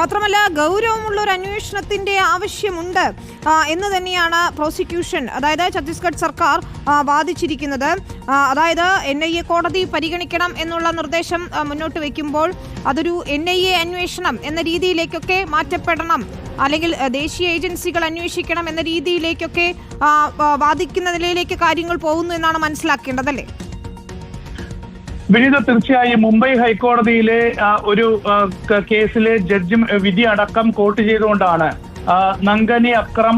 മാത്രമല്ല ഗൗരവമുള്ള ഒരു അന്വേഷണത്തിന്റെ ആവശ്യമുണ്ട് എന്ന് തന്നെയാണ് പ്രോസിക്യൂഷൻ അതായത് ഛത്തീസ്ഗഡ് സർക്കാർ വാദിച്ചിരിക്കുന്നത്. അതായത് എൻ ഐ എ കോടതി പരിഗണിക്കണം എന്നുള്ള നിർദ്ദേശം മുന്നോട്ട് വയ്ക്കുമ്പോൾ അതൊരു എൻ ഐ എ അന്വേഷണം എന്ന രീതിയിലേക്കൊക്കെ മാറ്റപ്പെടണം. അല്ലെങ്കിൽ ദേശീയ ഏജൻസികൾ അന്വേഷിക്കണം എന്ന രീതിയിലേക്കൊക്കെ വാദിക്കുന്ന നിലയിലേക്ക് കാര്യങ്ങൾ പോകുന്നു എന്നാണ് മനസ്സിലാക്കേണ്ടതല്ലേ? വിനീത തീർച്ചയായും മുംബൈ ഹൈക്കോടതിയിലെ ഒരു കേസിലെ ജഡ്ജി വിധി അടക്കം കോട്ട് ചെയ്തുകൊണ്ടാണ് നങ്കനി Akram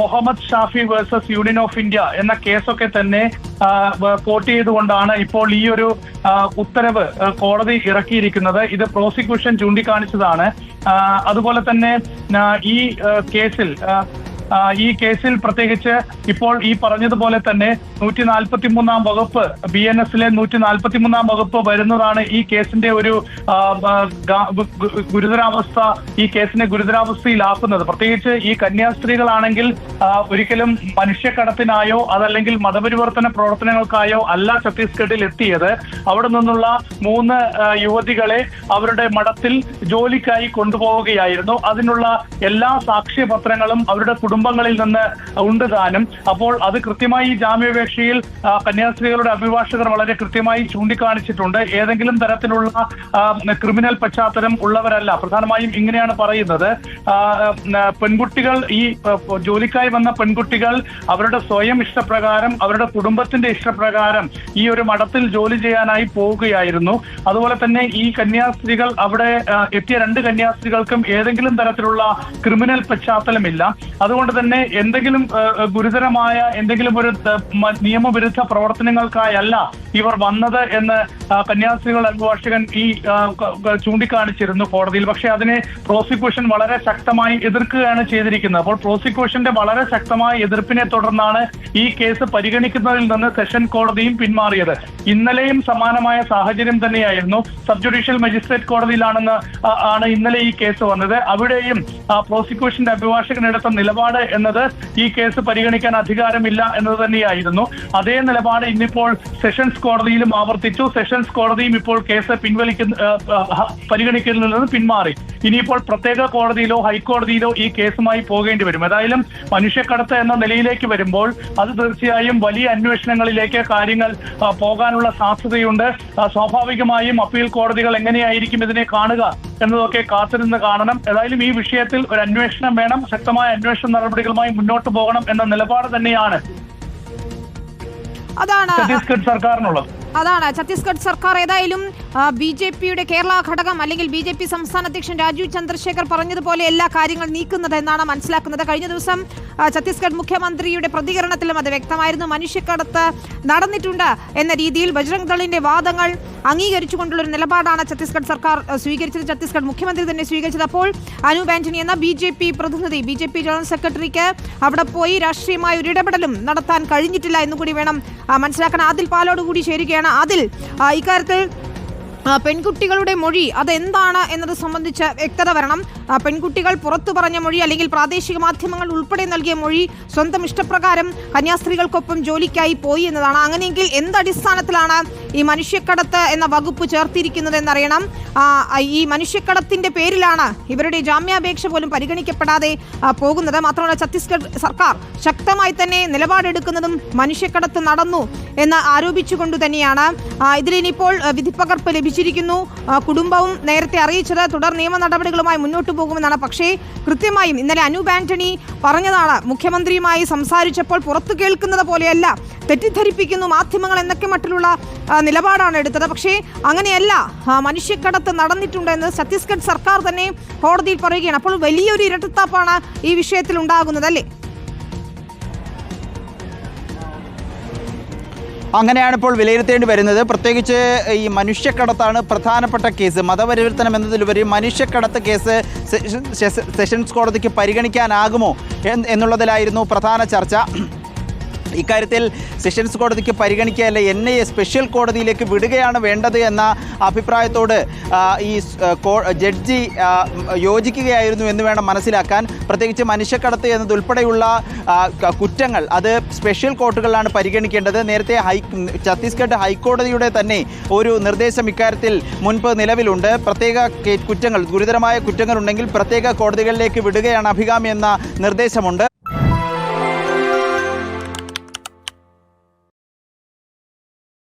Muhammad Shafi versus Union of India എന്ന കേസൊക്കെ തന്നെ കോട്ട് ചെയ്തുകൊണ്ടാണ് ഇപ്പോൾ ഈ ഒരു ഉത്തരവ് കോടതി ഇറക്കിയിരിക്കുന്നത്. ഇത് പ്രോസിക്യൂഷൻ ചൂണ്ടിക്കാണിച്ചതാണ്. അതുപോലെ തന്നെ ഈ കേസിൽ ഈ കേസിൽ പ്രത്യേകിച്ച് ഇപ്പോൾ ഈ പറഞ്ഞതുപോലെ തന്നെ നൂറ്റി നാൽപ്പത്തി മൂന്നാം വകുപ്പ് ബി എൻ എസിലെ നൂറ്റി നാൽപ്പത്തി മൂന്നാം വകുപ്പ് വരുന്നതാണ് ഈ കേസിന്റെ ഒരു ഗുരുതരാവസ്ഥ ഈ കേസിനെ ഗുരുതരാവസ്ഥയിലാക്കുന്നത്. പ്രത്യേകിച്ച് ഈ കന്യാസ്ത്രീകളാണെങ്കിൽ ഒരിക്കലും മനുഷ്യക്കടത്തിനായോ അതല്ലെങ്കിൽ മതപരിവർത്തന പ്രവർത്തനങ്ങൾക്കായോ അല്ല ഛത്തീസ്ഗഡിൽ എത്തിയത്. അവിടെ നിന്നുള്ള മൂന്ന് യുവതികളെ അവരുടെ മഠത്തിൽ ജോലിക്കായി കൊണ്ടുപോവുകയായിരുന്നു. അതിനുള്ള എല്ലാ സാക്ഷ്യപത്രങ്ങളും അവരുടെ കുടുംബങ്ങളിൽ നിന്ന് ഉണ്ട് താനും അപ്പോൾ അത് കൃത്യമായി ഈ ജാമ്യാപേക്ഷയിൽ കന്യാസ്ത്രീകളുടെ അഭിഭാഷകർ വളരെ കൃത്യമായി ചൂണ്ടിക്കാണിച്ചിട്ടുണ്ട്. ഏതെങ്കിലും തരത്തിലുള്ള ക്രിമിനൽ പശ്ചാത്തലം ഉള്ളവരല്ല. പ്രധാനമായും ഇങ്ങനെയാണ് പറയുന്നത്. പെൺകുട്ടികൾ ഈ ജോലിക്കായി വന്ന പെൺകുട്ടികൾ അവരുടെ സ്വയം ഇഷ്ടപ്രകാരം അവരുടെ കുടുംബത്തിന്റെ ഇഷ്ടപ്രകാരം ഈ ഒരു മഠത്തിൽ ജോലി ചെയ്യാനായി പോവുകയായിരുന്നു. അതുപോലെ തന്നെ ഈ കന്യാസ്ത്രീകൾ അവിടെ എത്തിയ രണ്ട് കന്യാസ്ത്രീകൾക്കും ഏതെങ്കിലും തരത്തിലുള്ള ക്രിമിനൽ പശ്ചാത്തലമില്ല. അതുകൊണ്ട് തന്നെ എന്തെങ്കിലും ഗുരുതരമായ എന്തെങ്കിലും ഒരു നിയമവിരുദ്ധ പ്രവർത്തനങ്ങൾക്കായല്ല ഇവർ വന്നത് എന്ന് കന്യാസ്ത്രീകൾ അഭിഭാഷകൻ ഈ ചൂണ്ടിക്കാണിച്ചിരുന്നു കോടതിയിൽ. പക്ഷേ അതിനെ പ്രോസിക്യൂഷൻ വളരെ ശക്തമായി എതിർക്കുകയാണ് ചെയ്തിരിക്കുന്നത്. അപ്പോൾ പ്രോസിക്യൂഷന്റെ വളരെ ശക്തമായ എതിർപ്പിനെ തുടർന്നാണ് ഈ കേസ് പരിഗണിക്കുന്നതിൽ നിന്ന് സെഷൻ കോടതിയും പിന്മാറിയത്. ഇന്നലെയും സമാനമായ സാഹചര്യം തന്നെയായിരുന്നു. സബ് ജുഡീഷ്യൽ മജിസ്ട്രേറ്റ് കോടതിയിലാണെന്ന് ആണ് ഇന്നലെ ഈ കേസ് വന്നത്. അവിടെയും പ്രോസിക്യൂഷന്റെ അഭിഭാഷകനെടുത്ത നിലപാട് എന്നത് ഈ കേസ് പരിഗണിക്കാൻ അധികാരമില്ല എന്നത് തന്നെയായിരുന്നു. അതേ നിലപാട് ഇന്നിപ്പോൾ സെഷൻസ് കോടതിയിലും ആവർത്തിച്ചു. സെഷൻസ് കോടതിയും ഇപ്പോൾ കേസ് പിൻവലിക്കുന്ന പരിഗണിക്കുന്നതിൽ നിന്ന് പിന്മാറി. ഇനിയിപ്പോൾ പ്രത്യേക കോടതിയിലോ ഹൈക്കോടതിയിലോ ഈ കേസുമായി പോകേണ്ടി വരും. ഏതായാലും മനുഷ്യക്കടത്ത് എന്ന നിലയിലേക്ക് വരുമ്പോൾ അത് തീർച്ചയായും വലിയ അന്വേഷണങ്ങളിലേക്ക് കാര്യങ്ങൾ പോകാനുള്ള സാധ്യതയുണ്ട്. സ്വാഭാവികമായും അപ്പീൽ കോടതികൾ എങ്ങനെയായിരിക്കും ഇതിനെ കാണുക എന്നതൊക്കെ കാത്തിരുന്ന് കാണണം. ഏതായാലും ഈ വിഷയത്തിൽ ഒരു അന്വേഷണം വേണം. ശക്തമായ അന്വേഷണ നടപടികളുമായി മുന്നോട്ട് പോകണം എന്ന നിലപാട് തന്നെയാണ് ഛത്തീസ്ഗഡ് സർക്കാരിനുള്ളത്. അതാണ്. ഛത്തീസ്ഗഡ് സർക്കാർ ഏതായാലും ബി ജെ പിയുടെ കേരള ഘടകം അല്ലെങ്കിൽ ബി ജെ പി സംസ്ഥാന അധ്യക്ഷൻ രാജീവ് ചന്ദ്രശേഖർ പറഞ്ഞതുപോലെ എല്ലാ കാര്യങ്ങൾ നീക്കുന്നത് എന്നാണ് മനസ്സിലാക്കുന്നത്. കഴിഞ്ഞ ദിവസം ഛത്തീസ്ഗഡ് മുഖ്യമന്ത്രിയുടെ പ്രതികരണത്തിലും അത് വ്യക്തമായിരുന്നു. മനുഷ്യക്കടത്ത് നടന്നിട്ടുണ്ട് എന്ന രീതിയിൽ ബജ്രംഗ് ദളിന്റെ വാദങ്ങൾ അംഗീകരിച്ചുകൊണ്ടുള്ള ഒരു നിലപാടാണ് ഛത്തീസ്ഗഡ് സർക്കാർ സ്വീകരിച്ചത്. ഛത്തീസ്ഗഡ് മുഖ്യമന്ത്രി തന്നെ സ്വീകരിച്ചത്. അപ്പോൾ അനൂപ് ആന്റണി എന്ന ബി ജെ പി പ്രതിനിധി ബി ജെ പി ജനറൽ സെക്രട്ടറിക്ക് അവിടെ പോയി രാഷ്ട്രീയമായ ഒരു ഇടപെടലും നടത്താൻ കഴിഞ്ഞിട്ടില്ല എന്നുകൂടി വേണം മനസ്സിലാക്കാൻ ആദിൽ പാലോട് കൂടി ചേരുകയാണ്. ആദിൽ അതിൽ ഇക്കാര്യത്തിൽ പെൺകുട്ടികളുടെ മൊഴി അതെന്താണ് എന്നത് സംബന്ധിച്ച് വ്യക്തത വരണം. പെൺകുട്ടികൾ പുറത്തു പറഞ്ഞ മൊഴി അല്ലെങ്കിൽ പ്രാദേശിക മാധ്യമങ്ങൾ ഉൾപ്പെടെ നൽകിയ മൊഴി സ്വന്തം ഇഷ്ടപ്രകാരം കന്യാസ്ത്രീകൾക്കൊപ്പം ജോലിക്കായി പോയി എന്നതാണ്. അങ്ങനെയെങ്കിൽ എന്തടിസ്ഥാനത്തിലാണ് ഈ മനുഷ്യക്കടത്ത് എന്ന വകുപ്പ് ചേർത്തിരിക്കുന്നത് എന്നറിയണം ഈ മനുഷ്യക്കടത്തിന്റെ പേരിലാണ് ഇവരുടെ ജാമ്യാപേക്ഷ പോലും പരിഗണിക്കപ്പെടാതെ പോകുന്നത്. മാത്രമല്ല ഛത്തീസ്ഗഡ് സർക്കാർ ശക്തമായി തന്നെ നിലപാടെടുക്കുന്നതും മനുഷ്യക്കടത്ത് നടന്നു എന്ന് ആരോപിച്ചുകൊണ്ട് തന്നെയാണ്. ഇതിലിനിപ്പോൾ വിധിപ്പകർപ്പ് ലഭിച്ചിരിക്കുന്നു. കുടുംബവും നേരത്തെ അറിയിച്ചത്. തുടർ നിയമ നടപടികളുമായി മുന്നോട്ട് പോകുമെന്നാണ്. പക്ഷേ കൃത്യമായും ഇന്നലെ അനൂപ് ആന്റണി പറഞ്ഞതാണ് മുഖ്യമന്ത്രിയുമായി സംസാരിച്ചപ്പോൾ പുറത്തു കേൾക്കുന്നത് പോലെയല്ല തെറ്റിദ്ധരിപ്പിക്കുന്നു മാധ്യമങ്ങൾ എന്നൊക്കെ മട്ടിലുള്ള നിലപാടാണ് എടുത്തത്. പക്ഷേ അങ്ങനെയല്ല മനുഷ്യക്കടത്ത് നടന്നിട്ടുണ്ട് എന്ന് ഛത്തീസ്ഗഡ് സർക്കാർ തന്നെ കോടതിയിൽ പറയുകയാണ്. അപ്പോൾ വലിയൊരു ഇരട്ടത്താപ്പാണ് ഈ വിഷയത്തിൽ ഉണ്ടാകുന്നത് അല്ലേ? അങ്ങനെയാണ് ഇപ്പോൾ വിലയിരുത്തേണ്ടി വരുന്നത്. പ്രത്യേകിച്ച് ഈ മനുഷ്യക്കടത്താണ് പ്രധാനപ്പെട്ട കേസ്. മതപരിവർത്തനം എന്നതിലുപരി മനുഷ്യക്കടത്ത് കേസ് സെഷൻസ് കോടതിക്ക് പരിഗണിക്കാനാകുമോ എന്നുള്ളതിലായിരുന്നു പ്രധാന ചർച്ച. ഇക്കാര്യത്തിൽ സെഷൻസ് കോടതിക്ക് പരിഗണിക്കുകയല്ല എൻ ഐ എ സ്പെഷ്യൽ കോടതിയിലേക്ക് വിടുകയാണ് വേണ്ടത് എന്ന അഭിപ്രായത്തോട് ഈ ജഡ്ജി യോജിക്കുകയായിരുന്നു എന്ന് വേണം മനസ്സിലാക്കാൻ. പ്രത്യേകിച്ച് മനുഷ്യക്കടത്ത് എന്നതുൾപ്പെടെയുള്ള കുറ്റങ്ങൾ അത് സ്പെഷ്യൽ കോർട്ടുകളിലാണ് പരിഗണിക്കേണ്ടത്. നേരത്തെ ഹൈ ഛത്തീസ്ഗഡ് ഹൈക്കോടതിയുടെ തന്നെ ഒരു നിർദ്ദേശം ഇക്കാര്യത്തിൽ മുൻപ് നിലവിലുണ്ട്. പ്രത്യേക കുറ്റങ്ങൾ ഗുരുതരമായ കുറ്റങ്ങളുണ്ടെങ്കിൽ പ്രത്യേക കോടതികളിലേക്ക് വിടുകയാണ് അഭികാമി എന്ന നിർദ്ദേശമുണ്ട്.